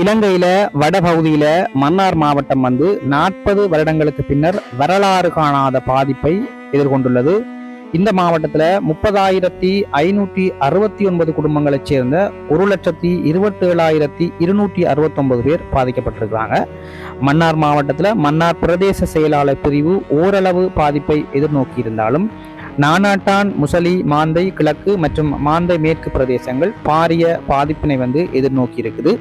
இலங்கையில வடபகுதியில மன்னார் மாவட்டம் வந்து நாற்பது வருடங்களுக்கு பின்னர் வரலாறு காணாத பாதிப்பை எதிர்கொண்டுள்ளது. இந்த மாவட்டத்துல முப்பதாயிரத்தி ஐநூற்றி அறுபத்தி ஒன்பது குடும்பங்களைச் சேர்ந்த ஒரு லட்சத்தி இருபத்தி ஏழாயிரத்தி இருநூற்றி அறுபத்தொன்பது பேர் பாதிக்கப்பட்டிருக்கிறாங்க. மன்னார் மாவட்டத்தில் மன்னார் பிரதேச செயலாளர் பிரிவு ஓரளவு பாதிப்பை எதிர்நோக்கி இருந்தாலும் நானாட்டான் முசலி மாந்தை கிழக்கு மற்றும் மாந்தை மேற்கு பிரதேசங்கள் பாரிய பாதிப்பினை வந்து எதிர்நோக்கி இருக்குது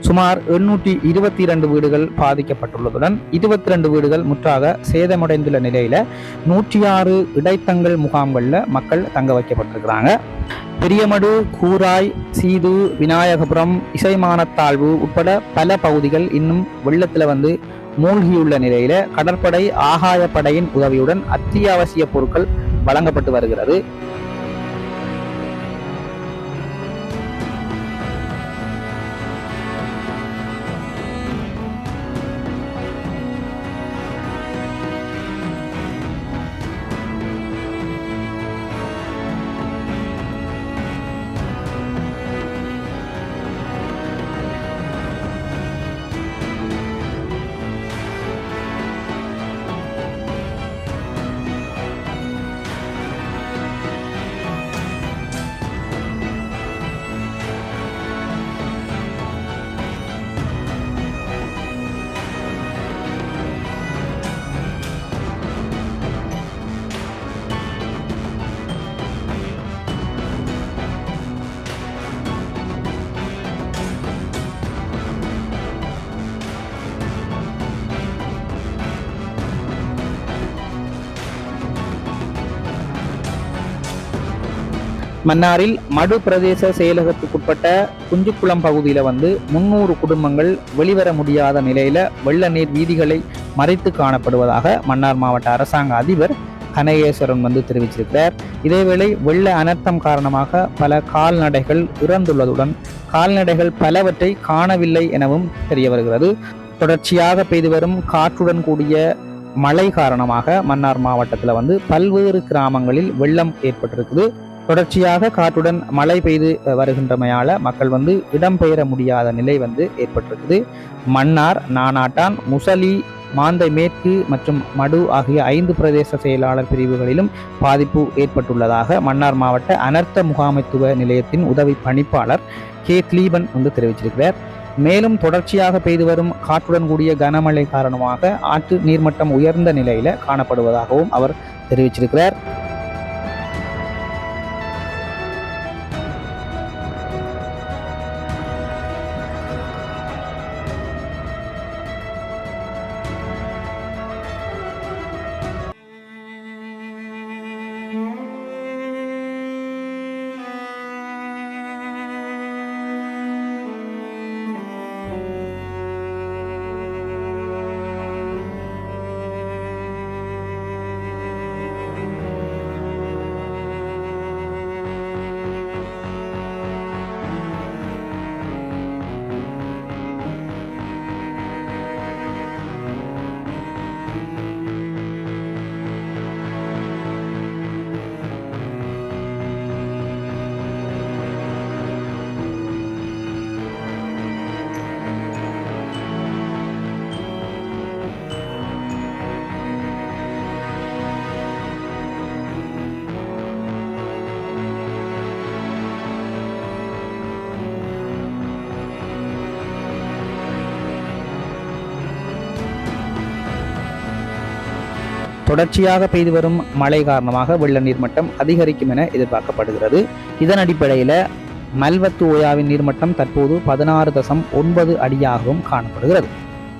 சுமார் எண்ணூற்றி இருபத்தி இரண்டு வீடுகள் பாதிக்கப்பட்டுள்ளதுடன் இருபத்தி ரெண்டு வீடுகள் முற்றாக சேதமடைந்துள்ள நிலையில நூற்றி ஆறு இடைத்தங்கள் முகாம்களில் மக்கள் தங்க வைக்கப்பட்டிருக்கிறாங்க. பெரியமடு கூராய் சீது விநாயகபுரம் இசைமானத்தாழ்வு உட்பட பல பகுதிகள் இன்னும் வெள்ளத்தில் வந்து மூழ்கியுள்ள நிலையில கடற்படை ஆகாயப்படையின் உதவியுடன் அத்தியாவசிய பொருட்கள் வழங்கப்பட்டு வருகிறது. மன்னாரில் மடு பிரதேச செயலகத்துக்குட்பட்ட குஞ்சுக்குளம் பகுதியில் வந்து முன்னூறு குடும்பங்கள் வெளிவர முடியாத நிலையில் வெள்ள நீர் வீதிகளை மறைத்து காணப்படுவதாக மன்னார் மாவட்ட அரசாங்க அதிபர் கனகேஸ்வரன் வந்து தெரிவிச்சிருக்கிறார். இதேவேளை வெள்ள அனர்த்தம் காரணமாக பல கால்நடைகள் இறந்துள்ளதுடன் கால்நடைகள் பலவற்றை காணவில்லை எனவும் தெரிய வருகிறது தொடர்ச்சியாக பெய்து வரும் காற்றுடன் கூடிய மழை காரணமாக மன்னார் மாவட்டத்தில் வந்து பல்வேறு கிராமங்களில் வெள்ளம் ஏற்பட்டிருக்குது. தொடர்ச்சியாக காற்றுடன் மழை பெய்து வருகின்றமையால மக்கள் வந்து இடம்பெயர முடியாத நிலை வந்து ஏற்பட்டிருக்குது. மன்னார் நானாட்டான் முசலி மாந்தை மேற்கு மற்றும் மடு ஆகிய ஐந்து பிரதேச செயலாளர் பிரிவுகளிலும் பாதிப்பு ஏற்பட்டுள்ளதாக மன்னார் மாவட்ட அனர்த்த முகாமைத்துவ நிலையத்தின் உதவி பணிப்பாளர் கே. கிளீபன் வந்து தெரிவிச்சிருக்கிறார். மேலும் தொடர்ச்சியாக பெய்து வரும் காற்றுடன் கூடிய கனமழை காரணமாக ஆற்று நீர்மட்டம் உயர்ந்த நிலையில காணப்படுவதாகவும் அவர் தெரிவிச்சிருக்கிறார். தொடர்ச்சியாக பெய்து வரும் மழை காரணமாக வெள்ள நீர்மட்டம் அதிகரிக்கும் என எதிர்பார்க்கப்படுகிறது. இதன் அடிப்படையில் மல்வத்து ஓயாவின் நீர்மட்டம் தற்போது பதினாறு தசம் ஒன்பது அடியாகவும் காணப்படுகிறது.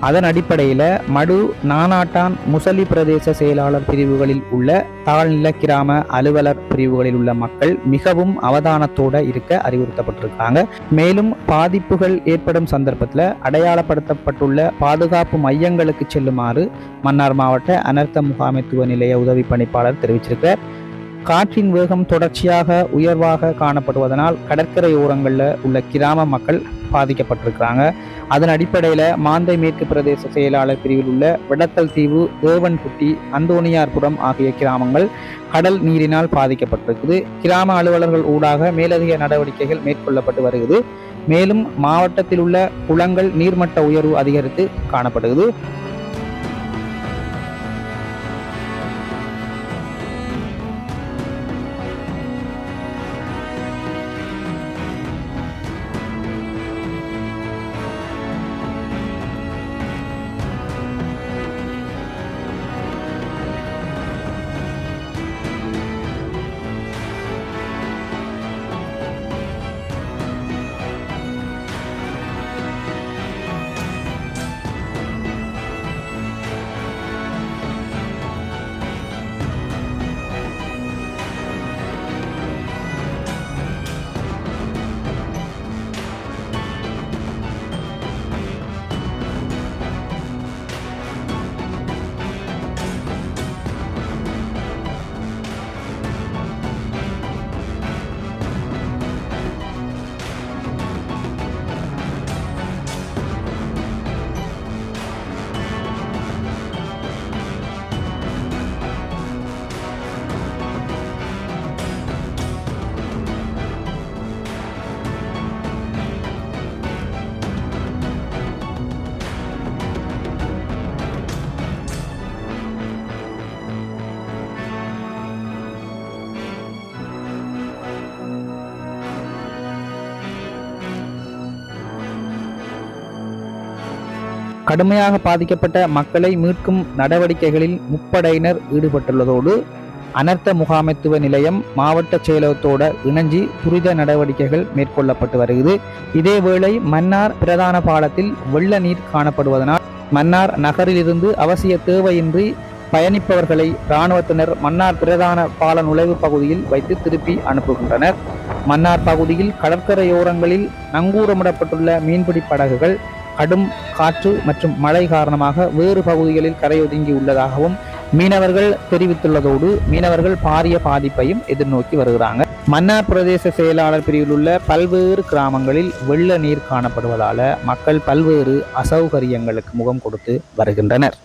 அதன் அடிப்படையில் மடு நானாட்டான் முசலி பிரதேச செயலாளர் பிரிவுகளில் உள்ள தாழ்நில கிராம அலுவலர் பிரிவுகளில் உள்ள மக்கள் மிகவும் அவதானத்தோட இருக்க அறிவுறுத்தப்பட்டிருக்காங்க. மேலும் பாதிப்புகள் ஏற்படும் சந்தர்ப்பத்தில் அடையாளப்படுத்தப்பட்டுள்ள பாதுகாப்பு மையங்களுக்கு செல்லுமாறு மன்னார் மாவட்ட அனர்த்த முகாமைத்துவ நிலைய உதவி பணிப்பாளர் தெரிவிச்சிருக்கிறார் காற்றின் வேகம் தொடர்ச்சியாக உயர்வாக காணப்படுவதனால் கடற்கரை ஓரங்களில் உள்ள கிராம மக்கள் பாதிக்கப்பட்டிருக்கிறாங்க. அதன் அடிப்படையில் மாந்தை மேற்கு பிரதேச செயலாளர் பிரிவில் உள்ள விடத்தல் தீவு தேவன்குட்டி அந்தோணியார்புரம் ஆகிய கிராமங்கள் கடல் நீரினால் பாதிக்கப்பட்டிருக்குது. கிராம அலுவலர்கள் ஊடாக மேலதிக நடவடிக்கைகள் மேற்கொள்ளப்பட்டு வருகிறது. மேலும் மாவட்டத்தில் உள்ள குளங்கள் நீர்மட்ட உயர்வு அதிகரித்து காணப்படுகிறது. கடுமையாக பாதிக்கப்பட்ட மக்களை மீட்கும் நடவடிக்கைகளில் முப்படையினர் ஈடுபட்டுள்ளதோடு அனர்த்த முகாமைத்துவ நிலையம் மாவட்ட செயலகத்தோட இணைஞ்சி துரித நடவடிக்கைகள் மேற்கொள்ளப்பட்டு வருகிறது. இதேவேளை மன்னார் பிரதான பாலத்தில் வெள்ள நீர் காணப்படுவதனால் மன்னார் நகரிலிருந்து அவசிய தேவையின்றி பயணிப்பவர்களை இராணுவத்தினர் மன்னார் பிரதான பால நுழைவு பகுதியில் வைத்து திருப்பி அனுப்புகின்றனர். மன்னார் பகுதியில் கடற்கரையோரங்களில் நங்கூரமிடப்பட்டுள்ள மீன்பிடி படகுகள் கடும் காற்று மற்றும் மழை காரணமாக வேறு பகுதிகளில் கரையொதுங்கி உள்ளதாகவும் மீனவர்கள் தெரிவித்துள்ளதோடு மீனவர்கள் பாரிய பாதிப்பையும் எதிர்நோக்கி வருகிறாங்க. மன்னார் பிரதேச செயலாளர் பிரிவில் உள்ள பல்வேறு கிராமங்களில் வெள்ள நீர் காணப்படுவதால மக்கள் பல்வேறு அசௌகரியங்களுக்கு முகம் கொடுத்து வருகின்றனர்.